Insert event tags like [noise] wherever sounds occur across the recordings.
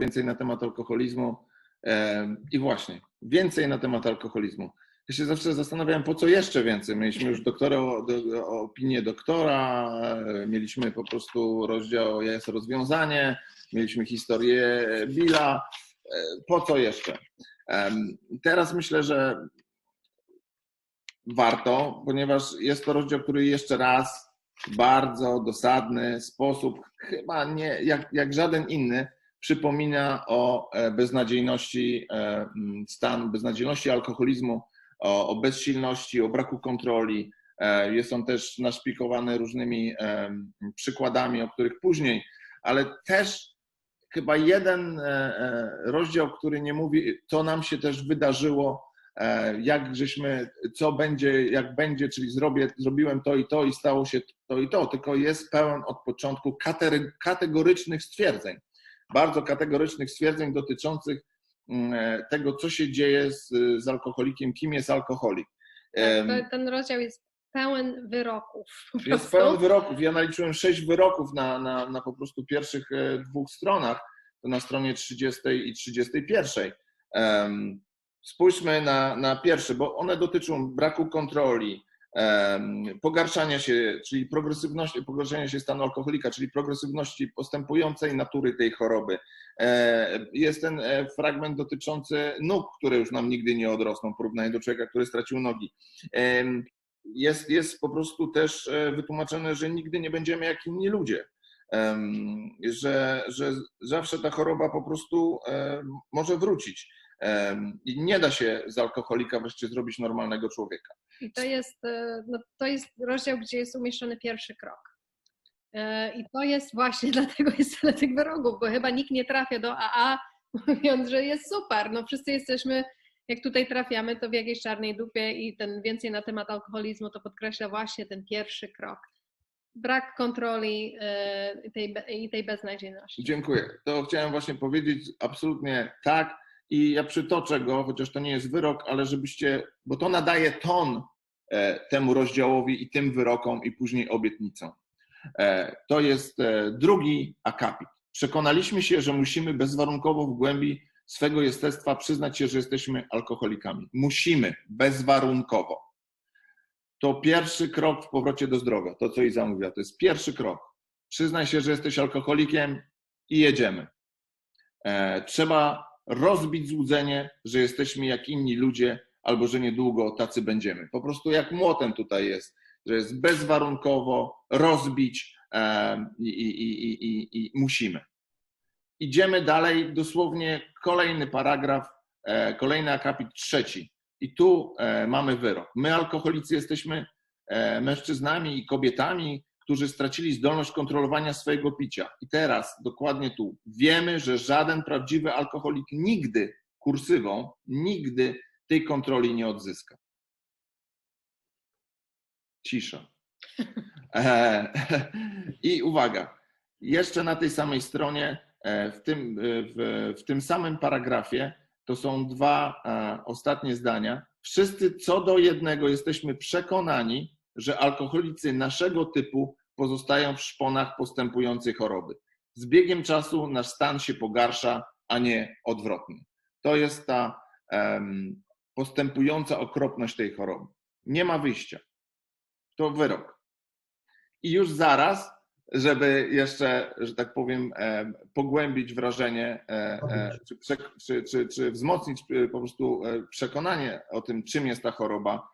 więcej na temat alkoholizmu. I właśnie, więcej na temat alkoholizmu. Ja się zawsze zastanawiałem, po co jeszcze więcej. Mieliśmy już doktora, do, opinię doktora, mieliśmy po prostu rozdział jest rozwiązanie, mieliśmy historię Billa. Po co jeszcze? Teraz myślę, że warto, ponieważ jest to rozdział, który jeszcze raz w bardzo dosadny sposób, chyba nie jak, jak żaden inny, przypomina o e, beznadziejności e, stan, beznadziejności alkoholizmu, o, o bezsilności, o braku kontroli. E, jest on też naszpikowany różnymi przykładami, o których później, ale też chyba jeden rozdział, który nie mówi, co nam się też wydarzyło, jak żeśmy, co będzie, jak będzie, czyli zrobię, zrobiłem to i to i stało się to i to, tylko jest pełen od początku kategorycznych stwierdzeń bardzo kategorycznych stwierdzeń dotyczących mm, e, tego, co się dzieje z, z alkoholikiem, kim jest alkoholik. Tak, ten rozdział jest pełen wyroków. Jest pełen wyroków. Ja naliczyłem sześć wyroków na, na, na po prostu pierwszych e, dwóch stronach, to na stronie 30 i 31. Spójrzmy na, na pierwszy, bo one dotyczą braku kontroli, pogarszania się, czyli progresywności, pogorszenia się stanu alkoholika, czyli progresywności postępującej natury tej choroby. E, jest ten e, fragment dotyczący nóg, które już nam nigdy nie odrosną, porównanie do człowieka, który stracił nogi. Jest, jest po prostu też e, wytłumaczone, że nigdy nie będziemy jak inni ludzie. Że, że zawsze ta choroba po prostu może wrócić. I nie da się z alkoholika wreszcie zrobić normalnego człowieka. I to jest, e, no, to jest rozdział, gdzie jest umieszczony pierwszy krok. E, I to jest właśnie, [laughs] dlatego jest tyle tych wyrogów, bo chyba nikt nie trafia do AA mówiąc, że jest super. No wszyscy jesteśmy, jak tutaj trafiamy, to w jakiejś czarnej dupie i ten więcej na temat alkoholizmu to podkreśla właśnie ten pierwszy krok. Brak kontroli e, i tej, i tej beznadziejności. Dziękuję. To chciałem właśnie powiedzieć absolutnie tak i ja przytoczę go, chociaż to nie jest wyrok, ale żebyście, bo to nadaje ton e, temu rozdziałowi i tym wyrokom i później obietnicom. E, to jest e, drugi akapit. Przekonaliśmy się, że musimy bezwarunkowo w głębi swego jestestwa przyznać się, że jesteśmy alkoholikami. Musimy, bezwarunkowo. To pierwszy krok w powrocie do zdrowia. To, co Iza mówiła, to jest pierwszy krok. Przyznaj się, że jesteś alkoholikiem i jedziemy. Trzeba rozbić złudzenie, że jesteśmy jak inni ludzie, albo że niedługo tacy będziemy. Po prostu jak młotem tutaj jest, że jest bezwarunkowo rozbić i, i, i, i musimy. Idziemy dalej, dosłownie kolejny paragraf, e, kolejny akapit trzeci. I tu e, mamy wyrok. My, alkoholicy, jesteśmy e, mężczyznami i kobietami, którzy stracili zdolność kontrolowania swojego picia. I teraz, dokładnie tu, wiemy, że żaden prawdziwy alkoholik nigdy, kursywą, nigdy tej kontroli nie odzyska. Cisza. [laughs] E, I uwaga, jeszcze na tej samej stronie, e, w tym, w, w tym samym paragrafie, to są dwa e, ostatnie zdania. Wszyscy co do jednego jesteśmy przekonani, że alkoholicy naszego typu pozostają w szponach postępującej choroby. Z biegiem czasu nasz stan się pogarsza, a nie odwrotnie. To jest ta um, postępująca okropność tej choroby. Nie ma wyjścia. To wyrok. I już zaraz, żeby jeszcze, że tak powiem, pogłębić wrażenie, e, e, czy, czy, czy, czy wzmocnić e, po prostu przekonanie o tym, czym jest ta choroba,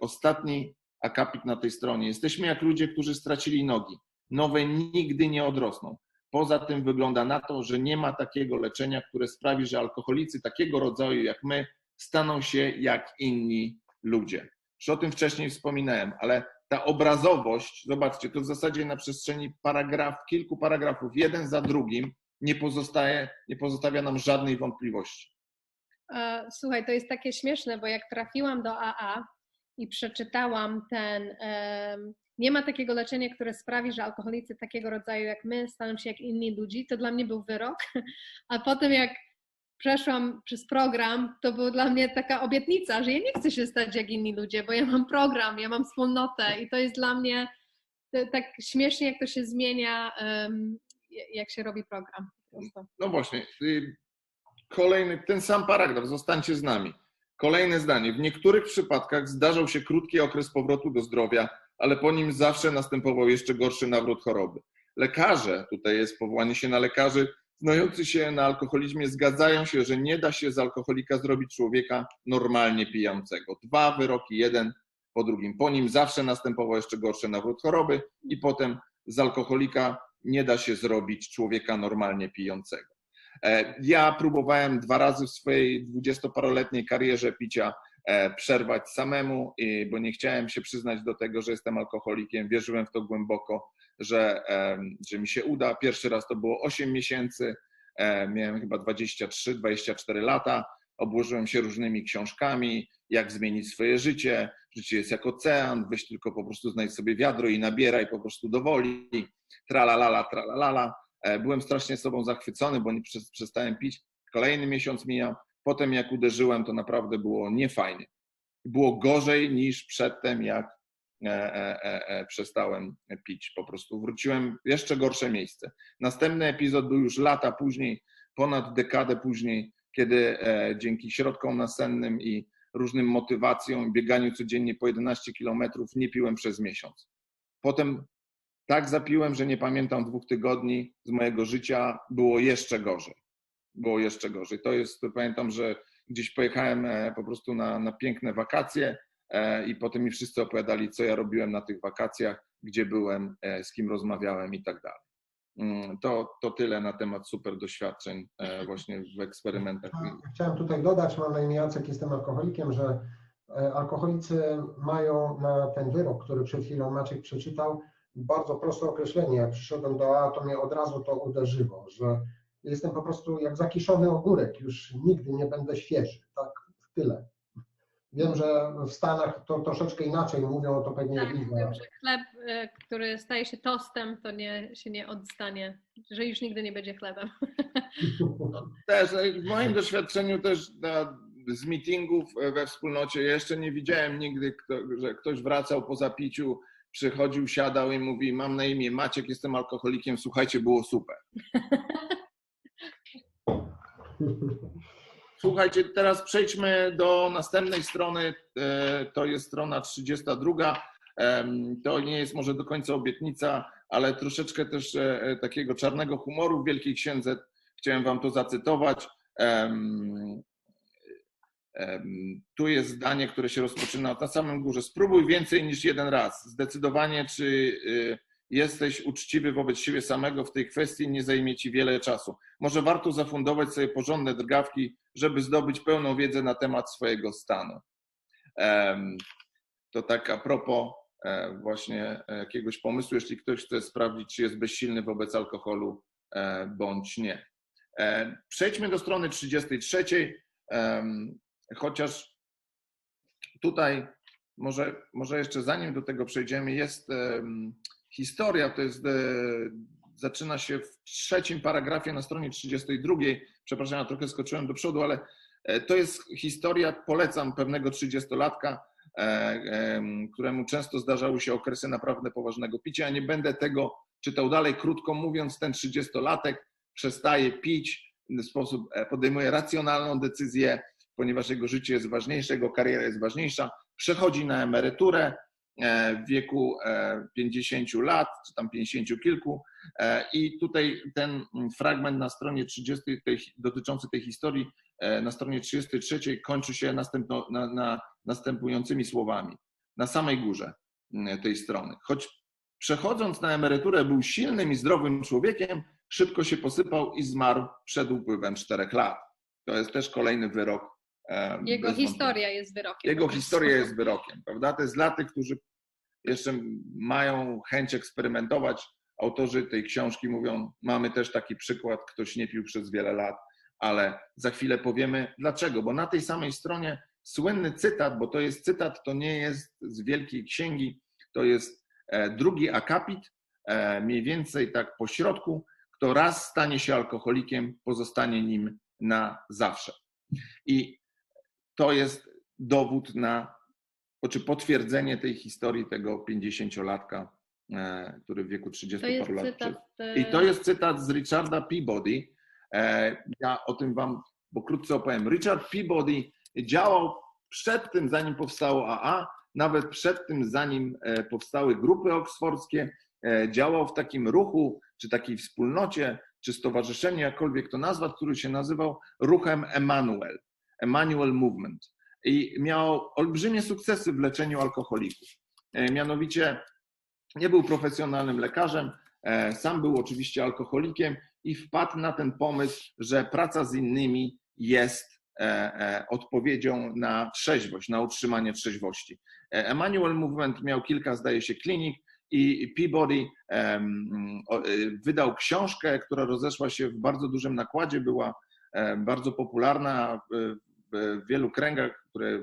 ostatni akapit na tej stronie. Jesteśmy jak ludzie, którzy stracili nogi. Nowe nigdy nie odrosną. Poza tym wygląda na to, że nie ma takiego leczenia, które sprawi, że alkoholicy takiego rodzaju jak my staną się jak inni ludzie. Już o tym wcześniej wspominałem, ale ta obrazowość, zobaczcie, to w zasadzie na przestrzeni paragraf, kilku paragrafów, jeden za drugim, nie, pozostaje, nie pozostawia nam żadnej wątpliwości. E, słuchaj, to jest takie śmieszne, bo jak trafiłam do AA, i przeczytałam ten. Nie ma takiego leczenia, które sprawi, że alkoholicy takiego rodzaju jak my staną się jak inni ludzi. To dla mnie był wyrok. A potem, jak przeszłam przez program, to była dla mnie taka obietnica, że ja nie chcę się stać jak inni ludzie, bo ja mam program, ja mam wspólnotę i to jest dla mnie tak śmiesznie, jak to się zmienia, jak się robi program. No właśnie. y, Kolejny, ten sam paragraf, zostańcie z nami. Kolejne zdanie. W niektórych przypadkach zdarzał się krótki okres powrotu do zdrowia, ale po nim zawsze następował jeszcze gorszy nawrót choroby. Lekarze, tutaj jest powołanie się na lekarzy, znający się na alkoholizmie, zgadzają się, że nie da się z alkoholika zrobić człowieka normalnie pijącego. Dwa wyroki, jeden po drugim. Po nim zawsze następował jeszcze gorszy nawrót choroby i potem z alkoholika nie da się zrobić człowieka normalnie pijącego. E, Ja próbowałem dwa razy w swojej dwudziestoparoletniej karierze picia e, przerwać samemu, bo nie chciałem się przyznać do tego, że jestem alkoholikiem. Wierzyłem w to głęboko, że, em, że mi się uda. Pierwszy raz to było 8 miesięcy, e, miałem chyba 23-24 lata. Obłożyłem się różnymi książkami, jak zmienić swoje życie. Życie jest jak ocean, weź tylko po prostu znajdź sobie wiadro i nabieraj po prostu do woli. Tralalala, tralalala. E, Byłem strasznie sobą zachwycony, bo nie przes- przestałem pić. Kolejny miesiąc mijał. Potem jak uderzyłem, to naprawdę było niefajnie. Było gorzej niż przedtem, jak e, e, przestałem pić. Po prostu wróciłem w jeszcze gorsze miejsce. Następny epizod był już lata później, ponad dekadę później, kiedy dzięki środkom nasennym i różnym motywacjom, bieganiu codziennie po 11 kilometrów nie piłem przez miesiąc. Potem tak zapiłem, że nie pamiętam dwóch tygodni z mojego życia, było jeszcze gorzej. Było jeszcze gorzej. To jest, pamiętam, że gdzieś pojechałem e, po prostu na, na piękne wakacje e, i potem mi wszyscy opowiadali, co ja robiłem na tych wakacjach, gdzie byłem, e, z kim rozmawiałem i tak dalej. Mm, To, to tyle na temat super doświadczeń właśnie w eksperymentach. Chciałem tutaj dodać, mam na imię Jacek, jestem alkoholikiem, że alkoholicy mają na ten wyrok, który przed chwilą Maciek przeczytał, bardzo proste określenie. Jak przyszedłem do A, to mnie od razu to uderzyło, że jestem po prostu jak zakiszony ogórek, już nigdy nie będę świeży. Tak, w tyle. Wiem, że w Stanach to troszeczkę inaczej mówią, to pewnie Tak, wiem, że chleb, e, który staje się tostem, to nie, się nie odstanie, że już nigdy nie będzie chlebem. [laughs] Też, e, w moim doświadczeniu też na, z meetingów e, we wspólnocie jeszcze nie widziałem nigdy, kto, że ktoś wracał po zapiciu, przychodził, siadał i mówi mam na imię Maciek, jestem alkoholikiem, słuchajcie, było super. [laughs] Słuchajcie, teraz przejdźmy do następnej strony. E, To jest strona 32. Em, To nie jest może do końca obietnica, ale troszeczkę też e, e, takiego czarnego humoru w Wielkiej Księdze. Chciałem Wam to zacytować. Tu jest zdanie, które się rozpoczyna na samym górze. Spróbuj więcej niż jeden raz. Zdecydowanie, czy y, jesteś uczciwy wobec siebie samego w tej kwestii, nie zajmie Ci wiele czasu. Może warto zafundować sobie porządne drgawki, żeby zdobyć pełną wiedzę na temat swojego stanu. To tak a propos e, właśnie jakiegoś pomysłu, jeśli ktoś chce sprawdzić, czy jest bezsilny wobec alkoholu, e, bądź nie. E, Przejdźmy do strony 33, em, chociaż tutaj może, może jeszcze zanim do tego przejdziemy, jest historia, to jest, e, zaczyna się w trzecim paragrafie na stronie 32. Przepraszam, ja trochę skoczyłem do przodu, ale e, to jest historia, polecam pewnego 30-latka, e, em, któremu często zdarzały się okresy naprawdę poważnego picia. Nie będę tego czytał dalej. Krótko mówiąc, ten 30-latek przestaje pić, w sposób podejmuje racjonalną decyzję, ponieważ jego życie jest ważniejsze, jego kariera jest ważniejsza. Przechodzi na emeryturę e, w wieku e, 50 lat, czy tam 50 kilku. E, I tutaj ten fragment na stronie 30 tej, dotyczący tej historii, e, na stronie 33 kończy się następno, na, na, następującymi słowami. Na samej górze tej strony. Choć przechodząc na emeryturę był silnym i zdrowym człowiekiem, szybko się posypał i zmarł przed upływem czterech lat. To jest też kolejny wyrok. Jego historia jest wyrokiem. jego historia jest wyrokiem, prawda? To jest dla tych, którzy jeszcze mają chęć eksperymentować. Autorzy tej książki mówią, mamy też taki przykład, ktoś nie pił przez wiele lat, ale za chwilę powiemy dlaczego, bo na tej samej stronie słynny cytat, bo to jest cytat, to nie jest z Wielkiej Księgi, to jest e, drugi akapit, e, mniej więcej tak po środku, kto raz stanie się alkoholikiem, pozostanie nim na zawsze. I to jest dowód na, czy potwierdzenie tej historii tego 50-latka, e, który w wieku 30 To paru lat. cytat. I to jest cytat z Richarda Peabody. E, Ja o tym Wam pokrótce opowiem. Richard Peabody działał przed tym, zanim powstało AA, nawet przed tym, zanim e, powstały grupy oksfordzkie, e, działał w takim ruchu, czy takiej wspólnocie, czy stowarzyszeniu, jakkolwiek to nazwać, który się nazywał ruchem Emmanuel, Emmanuel Movement. I miał olbrzymie sukcesy w leczeniu alkoholików. E, Mianowicie nie był profesjonalnym lekarzem, e, sam był oczywiście alkoholikiem i wpadł na ten pomysł, że praca z innymi jest e, odpowiedzią na trzeźwość, na utrzymanie trzeźwości. Emmanuel Movement miał kilka, zdaje się, klinik i Peabody wydał książkę, która rozeszła się w bardzo dużym nakładzie, była bardzo popularna w, wielu kręgach, które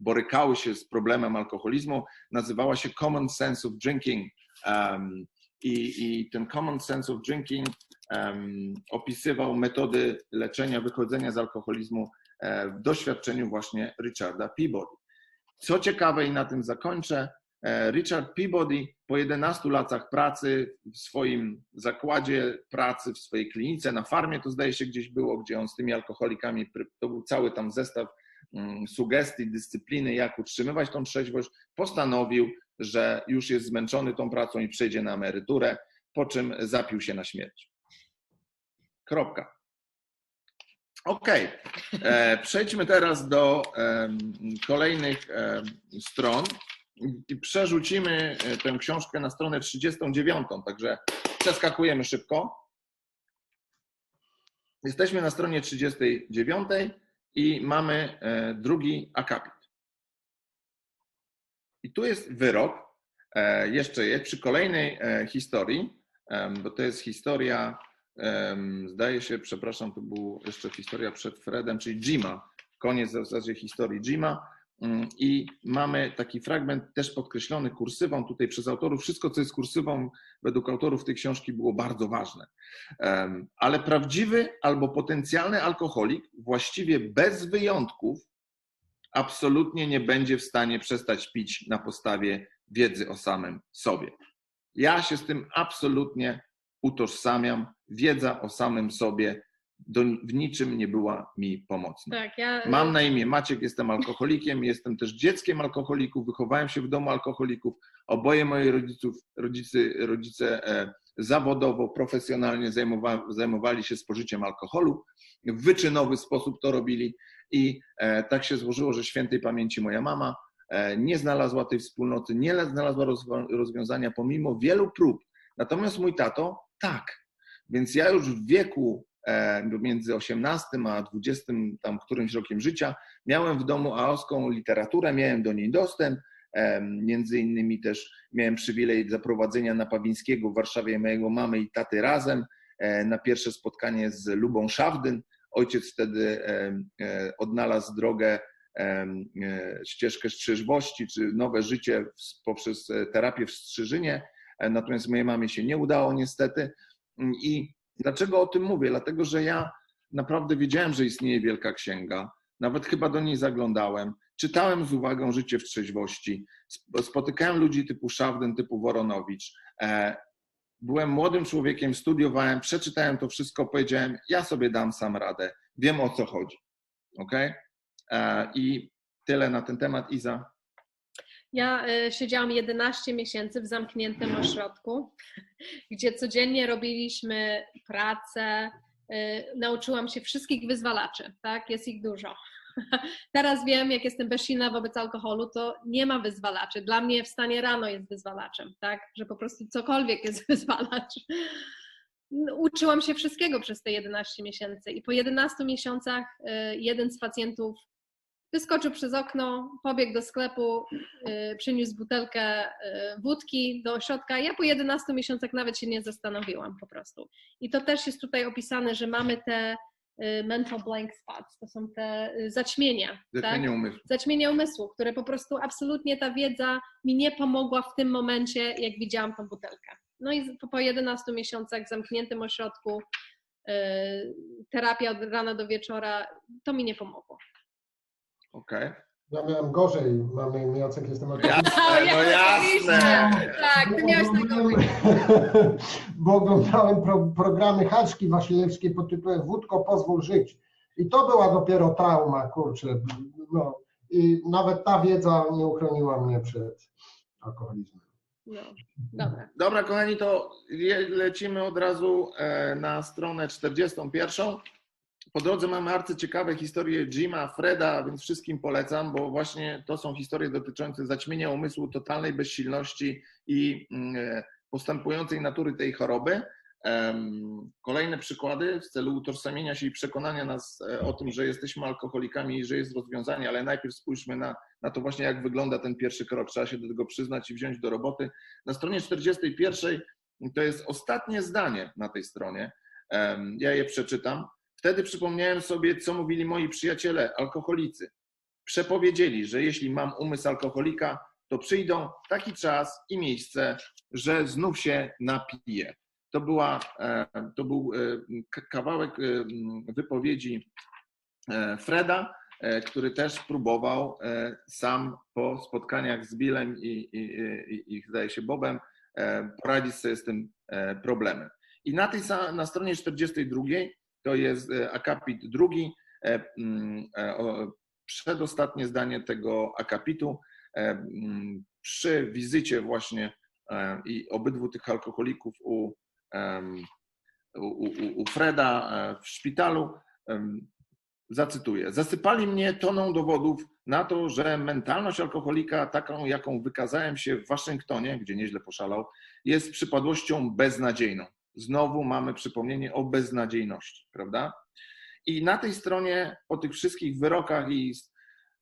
borykały się z problemem alkoholizmu. Nazywała się Common Sense of Drinking. Um, i, I ten Common Sense of Drinking um, opisywał metody leczenia, wychodzenia z alkoholizmu e, w doświadczeniu właśnie Richarda Peabody. Co ciekawe, i na tym zakończę, e, Richard Peabody po 11 latach pracy w swoim zakładzie pracy, w swojej klinice, na farmie to zdaje się gdzieś było, gdzie on z tymi alkoholikami, to był cały tam zestaw mm, sugestii, dyscypliny, jak utrzymywać tą trzeźwość, postanowił, że już jest zmęczony tą pracą i przejdzie na emeryturę, po czym zapił się na śmierć. Kropka. Okej, okay. przejdźmy teraz do kolejnych stron i przerzucimy tę książkę na stronę 39, także przeskakujemy szybko. Jesteśmy na stronie 39 i mamy e, drugi akapit. I tu jest wyrok, e, jeszcze jest przy kolejnej e, historii, bo to jest historia, zdaje się, przepraszam, to była jeszcze historia przed Fredem, czyli Jima, koniec w zasadzie historii Jima. Mm, I mamy taki fragment też podkreślony kursywą tutaj przez autorów. Wszystko, co jest kursywą, według autorów tej książki było bardzo ważne. Ale prawdziwy albo potencjalny alkoholik, właściwie bez wyjątków, absolutnie nie będzie w stanie przestać pić na podstawie wiedzy o samym sobie. Ja się z tym absolutnie utożsamiam. Wiedza o samym sobie do, w niczym nie była mi pomocna. Tak, ja... Mam na imię Maciek, jestem alkoholikiem, [laughs] jestem też dzieckiem alkoholików, wychowałem się w domu alkoholików. Oboje moi rodziców, rodzice, rodzice e, zawodowo, profesjonalnie zajmowali, zajmowali się spożyciem alkoholu. W wyczynowy sposób to robili i e, tak się złożyło, że świętej pamięci moja mama e, nie znalazła tej wspólnoty, nie znalazła rozwiązania pomimo wielu prób. Natomiast mój tato tak. Więc ja już w wieku między 18 a 20 tam którymś rokiem życia miałem w domu aoską literaturę, miałem do niej dostęp. Między innymi też miałem przywilej zaprowadzenia na Pawińskiego w Warszawie mojego mamy i taty razem na pierwsze spotkanie z Lubą Szawdyn, Ojciec wtedy e, odnalazł drogę, e, ścieżkę strzyżwości, czy nowe życie poprzez e, terapię w strzyżynie, natomiast mojej mamie się nie udało niestety. I dlaczego o tym mówię? Dlatego, że ja naprawdę wiedziałem, że istnieje Wielka Księga, nawet chyba do niej zaglądałem, czytałem z uwagą Życie w trzeźwości, spotykałem ludzi typu Szawden, typu Woronowicz, byłem młodym człowiekiem, studiowałem, przeczytałem to wszystko, powiedziałem, ja sobie dam sam radę, wiem o co chodzi. Ok? I tyle na ten temat. Iza. Ja y, siedziałam 11 miesięcy w zamkniętym ośrodku, gdzie codziennie robiliśmy pracę. Y, nauczyłam się wszystkich wyzwalaczy, tak? Jest ich dużo. [laughs] Teraz wiem, jak jestem bezsilna wobec alkoholu, to nie ma wyzwalaczy. Dla mnie wstanie rano jest wyzwalaczem, tak? Że po prostu cokolwiek jest [laughs] wyzwalacz. Uczyłam się wszystkiego przez te 11 miesięcy i po 11 miesiącach y, jeden z pacjentów wyskoczył przez okno, pobiegł do sklepu, y, przyniósł butelkę y, wódki do ośrodka. Ja po 11 miesiącach nawet się nie zastanowiłam po prostu. I to też jest tutaj opisane, że mamy te Y, mental blank spots, to są te zaćmienia. Zaćmienia tak? umysłu. Zaćmienia umysłu, które po prostu absolutnie ta wiedza mi nie pomogła w tym momencie, jak widziałam tą butelkę. No i po 11 miesiącach w zamkniętym ośrodku, terapia od rana do wieczora, to mi nie pomogło. Okej. Okay. Ja miałem gorzej, mamy Jacek, jestem Jasne, jak no jasne. Tak, ty miałeś najgorzej. Bo oglądałem pro, programy Haczki Wasilewskiej pod tytułem Wódko, pozwól żyć. I to była dopiero trauma, kurczę. No. I nawet ta wiedza nie uchroniła mnie przed alkoholizmem. No, dobra. Dobra, kochani, to lecimy od razu e, na stronę 41. Po drodze mamy arcyciekawe historie Jima, Freda, więc wszystkim polecam, bo właśnie to są historie dotyczące zaćmienia umysłu, totalnej bezsilności i mm, e, postępującej natury tej choroby. Kolejne przykłady w celu utożsamienia się i przekonania nas e, o tym, że jesteśmy alkoholikami i że jest rozwiązanie, ale najpierw spójrzmy na, na to właśnie, jak wygląda ten pierwszy krok. Trzeba się do tego przyznać i wziąć do roboty. Na stronie 41 to jest ostatnie zdanie na tej stronie. Ja je przeczytam. Wtedy przypomniałem sobie, co mówili moi przyjaciele, alkoholicy. Przepowiedzieli, że jeśli mam umysł alkoholika, to przyjdą taki czas i miejsce, że znów się napiję. To, była, e, to był e, kawałek e, wypowiedzi Freda, który też próbował sam po spotkaniach z Billem i, i, i, i zdaje się Bobem poradzić sobie z tym problemem. I na, tej, na stronie 42 to jest e, akapit drugi, e, mm, e, przedostatnie zdanie tego akapitu. Mm, Przy wizycie właśnie i obydwu tych alkoholików u, u, u, Freda w szpitalu, zacytuję. Zasypali mnie toną dowodów na to, że mentalność alkoholika, taką jaką wykazałem się w Waszyngtonie, gdzie nieźle poszalał, jest przypadłością beznadziejną. Znowu mamy przypomnienie o beznadziejności, prawda? I na tej stronie, po tych wszystkich wyrokach i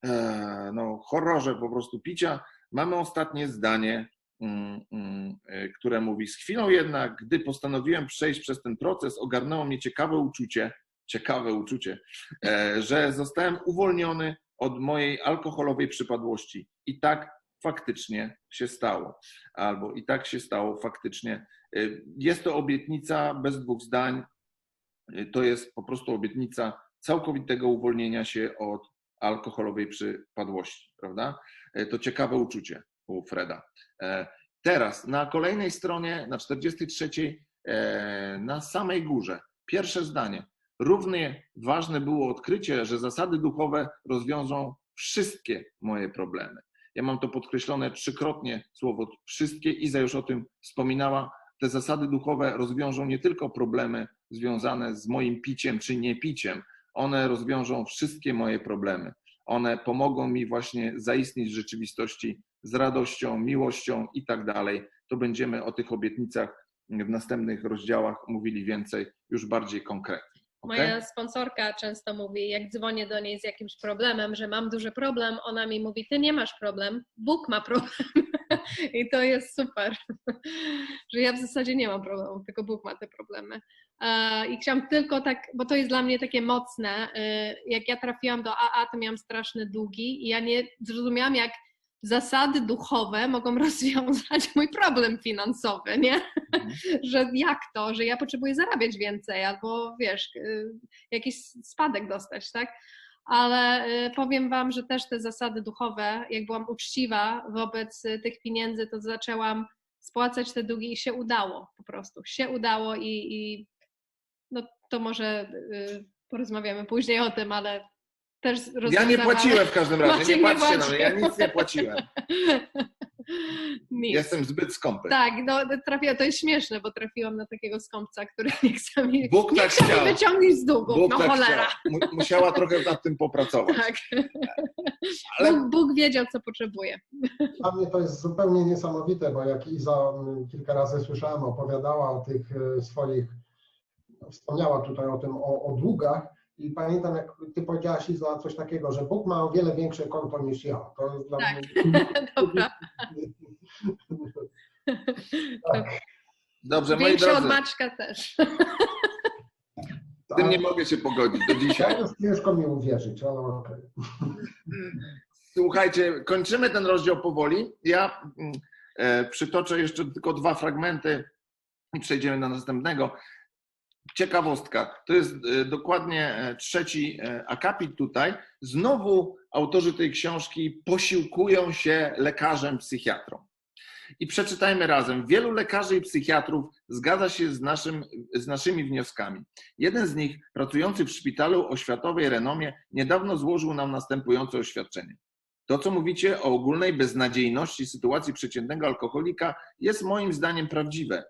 e, no, horrorze po prostu picia, mamy ostatnie zdanie, mm, mm, e, które mówi: Z chwilą jednak, gdy postanowiłem przejść przez ten proces, ogarnęło mnie ciekawe uczucie, ciekawe uczucie, e, że zostałem uwolniony od mojej alkoholowej przypadłości. I tak faktycznie się stało. Albo i tak się stało faktycznie. E, Jest to obietnica bez dwóch zdań. E, To jest po prostu obietnica całkowitego uwolnienia się od alkoholowej przypadłości, prawda? E, To ciekawe uczucie u Freda. E, Teraz na kolejnej stronie, na 43, e, na samej górze, pierwsze zdanie. Równie ważne było odkrycie, że zasady duchowe rozwiążą wszystkie moje problemy. Ja mam to podkreślone trzykrotnie, słowo wszystkie. Iza już o tym wspominała. Te zasady duchowe rozwiążą nie tylko problemy związane z moim piciem czy niepiciem, one rozwiążą wszystkie moje problemy. One pomogą mi właśnie zaistnieć w rzeczywistości z radością, miłością i tak dalej. To będziemy o tych obietnicach w następnych rozdziałach mówili więcej, już bardziej konkretnie. ok? Moja sponsorka często mówi, jak dzwonię do niej z jakimś problemem, że mam duży problem, ona mi mówi, ty nie masz problem, Bóg ma problem. [laughs] I to jest super, że ja w zasadzie nie mam problemu, tylko Bóg ma te problemy. E, I chciałam tylko tak, bo to jest dla mnie takie mocne, e, jak ja trafiłam do AA, to miałam straszne długi i ja nie zrozumiałam, jak zasady duchowe mogą [laughs] rozwiązać mój problem finansowy, nie? [laughs] że jak to, że ja potrzebuję zarabiać więcej albo wiesz, y, jakiś spadek dostać, tak? Ale y, powiem Wam, że też te zasady duchowe, jak byłam uczciwa wobec y, tych pieniędzy, to zaczęłam spłacać te długi i się udało po prostu. Się udało i, i no to może y, porozmawiamy później o tym, ale też Ja nie rozwiązałam- płaciłem w każdym razie, Maciek nie nie patrzcie na mnie, ja nic nie płaciłem. [laughs] Nic. Jestem zbyt skąpy. Tak, no trafiła, to jest śmieszne, bo trafiłam na takiego skąpca, który nie chce mi, Bóg nie tak chce chciał. mi wyciągnąć z długów. Bóg no tak cholera. Musiała trochę nad tym popracować. Tak. [laughs] Ale Bóg, Bóg wiedział, co potrzebuje. Dla mnie to jest zupełnie niesamowite, bo jak Iza m, kilka razy słyszałem, opowiadała o tych e, swoich, wspomniała tutaj o tym, o, o długach i pamiętam, jak ty powiedziałaś Iza coś takiego, że Bóg ma o wiele większe konto niż ja. To jest dla Tak. mnie... [laughs] Dobra. Tak, dobrze, moi Większy od drodzy, Maćka też. z tym nie mogę się pogodzić do dzisiaj. Teraz ciężko mi uwierzyć, ale okej. Słuchajcie, kończymy ten rozdział powoli. Ja mm, e, przytoczę jeszcze tylko dwa fragmenty i przejdziemy do następnego. Ciekawostka. To jest e, dokładnie e, trzeci e, akapit tutaj. Znowu autorzy tej książki posiłkują się lekarzem psychiatrą. I przeczytajmy razem. Wielu lekarzy i psychiatrów zgadza się z, naszym, z naszymi wnioskami. Jeden z nich, pracujący w szpitalu o światowej renomie, niedawno złożył nam następujące oświadczenie. To, co mówicie o ogólnej beznadziejności sytuacji przeciętnego alkoholika, jest moim zdaniem prawdziwe.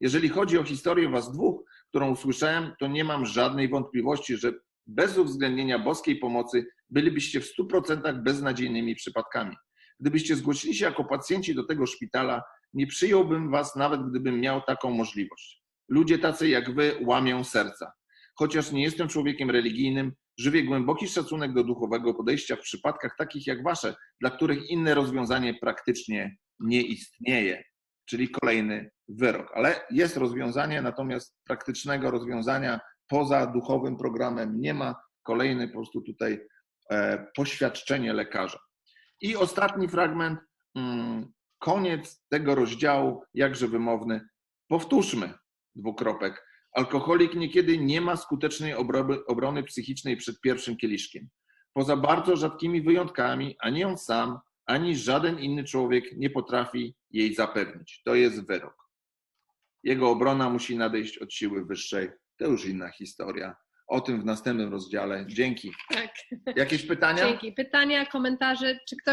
Jeżeli chodzi o historię Was dwóch, którą usłyszałem, to nie mam żadnej wątpliwości, że bez uwzględnienia boskiej pomocy bylibyście w 100% beznadziejnymi przypadkami. Gdybyście zgłosili się jako pacjenci do tego szpitala, nie przyjąłbym Was, nawet gdybym miał taką możliwość. Ludzie tacy jak Wy łamią serca. Chociaż nie jestem człowiekiem religijnym, żywię głęboki szacunek do duchowego podejścia w przypadkach takich jak Wasze, dla których inne rozwiązanie praktycznie nie istnieje. Czyli kolejny wyrok. Ale jest rozwiązanie, natomiast praktycznego rozwiązania poza duchowym programem nie ma. Kolejny po prostu tutaj e, poświadczenie lekarza. I ostatni fragment, mm, koniec tego rozdziału, jakże wymowny. Powtórzmy, dwukropek. Alkoholik niekiedy nie ma skutecznej obrony psychicznej przed pierwszym kieliszkiem. Poza bardzo rzadkimi wyjątkami, ani on sam, ani żaden inny człowiek nie potrafi jej zapewnić. To jest wyrok. Jego obrona musi nadejść od siły wyższej. To już inna historia. O tym w następnym rozdziale. Dzięki. Tak. Jakieś pytania? Dzięki. Pytania, komentarze, czy ktoś